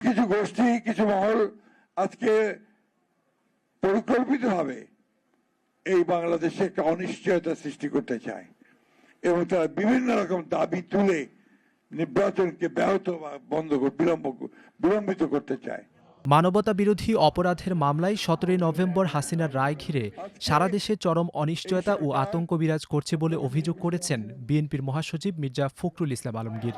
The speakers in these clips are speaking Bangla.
কিছু গোষ্ঠী কিছু মহল আজকে পরিকল্পিতভাবে এই বাংলাদেশে একটা অনিশ্চয়তা সৃষ্টি করতে চায় এবং তারা বিভিন্ন রকম দাবি তুলে নির্বাচনকে ব্যাহত বা বন্ধ বিলম্ব বিলম্বিত করতে চায়। মানবতা বিরোধী অপরাধের মামলায় সতেরোই নভেম্বর হাসিনার রায় ঘিরে সারা দেশে চরম অনিশ্চয়তা ও আতঙ্ক বিরাজ করছে বলে অভিযোগ করেছেন বিএনপির মহাসচিব মির্জা ফখরুল ইসলাম আলমগীর।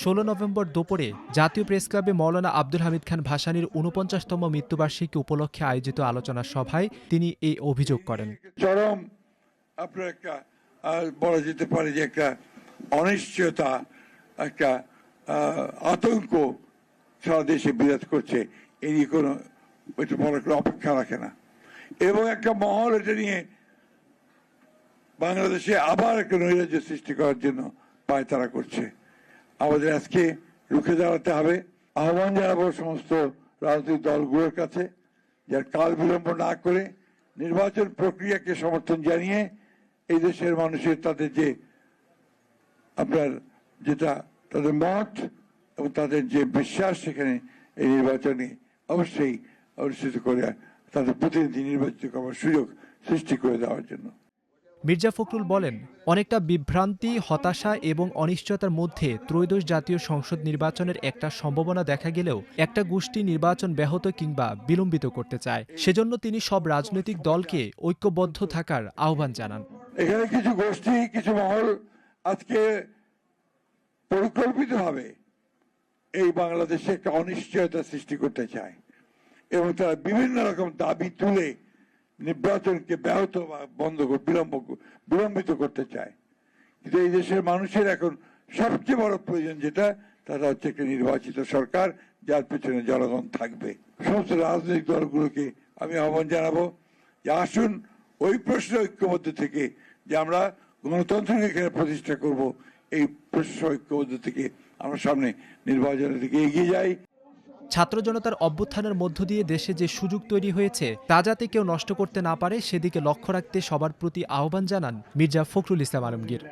ষোলো নভেম্বর দুপুরে জাতীয় প্রেস ক্লাবে মৌলানা আব্দুল হামিদ খান ভাসানীর উনপঞ্চাশতম মৃত্যুবার্ষিকী উপলক্ষে আয়োজিত আলোচনা সভায় তিনি এই অভিযোগ করেন। চরম আপনার একটা বলা যেতে পারে যে একটা অনিশ্চয়তা, একটা আতঙ্ক সারা দেশে বিরাজ করছে। এই নিয়ে কোনো এটা বড় কোনো অপেক্ষা রাখে না। এবং একটা মহল এটা নিয়ে বাংলাদেশে আবার একটা নৈরাজ্য সৃষ্টি করার জন্য পায়তারা করছে। আমাদের আজকে রুখে দাঁড়াতে হবে। আহ্বান জানাব সমস্ত রাজনৈতিক দলগুলোর কাছে যার কাল বিলম্ব না করে নির্বাচন প্রক্রিয়াকে সমর্থন জানিয়ে এই দেশের মানুষের তাদের যে আপনার যেটা তাদের মত এবং তাদের যে বিশ্বাস সেখানে এই নির্বাচনে অবশ্যই অনুষ্ঠিত করে তাদের প্রতিনিধি নির্বাচিত করার সুযোগ সৃষ্টি করে দেওয়ার জন্য। মির্জা ফখরুল বলেন, অনেকটা বিভ্রান্তি, হতাশা এবং অনিশ্চয়তার মধ্যে ত্রয়োদশ জাতীয় সংসদ নির্বাচনের একটা সম্ভাবনা দেখা গেলেও একটা গোষ্ঠী নির্বাচন ব্যাহত কিংবা বিলম্বিত করতে চায়। সেজন্য তিনি সব রাজনৈতিক দলকে ঐক্যবদ্ধ থাকার আহ্বান জানান। এখানে কিছু গোষ্ঠী, কিছু মহল আজকে পরিকল্পিতভাবে এই বাংলাদেশে একটা অনিশ্চয়তা সৃষ্টি করতে চায় এবং তারা বিভিন্ন রকম দাবি তুলে নির্বাচনকে ব্যাহত বা বন্ধ বিলম্ব বিলম্বিত করতে চায়। কিন্তু এই দেশের মানুষের এখন সবচেয়ে বড় প্রয়োজন যেটা, তারা হচ্ছে একটা নির্বাচিত সরকার, যার পেছনে জনগণ থাকবে। সমস্ত রাজনৈতিক দলগুলোকে আমি আহ্বান জানাব যে আসুন ওই প্রশ্নে ঐক্যবদ্ধ থেকে যে আমরা গণতন্ত্রকে এখানে প্রতিষ্ঠা করব, এই প্রশ্ন ঐক্যবদ্ধ থেকে আমরা সামনে নির্বাচনের দিকে এগিয়ে যাই। ছাত্র জনতার অভ্যুত্থানের মধ্য দিয়ে দেশে যে সুযোগ তৈরি হয়েছে, তা যাতে কেউ নষ্ট করতে না পারে, সেদিকে লক্ষ্য রাখতে সবার প্রতি আহ্বান জানান মির্জা ফখরুল ইসলাম আলমগীর।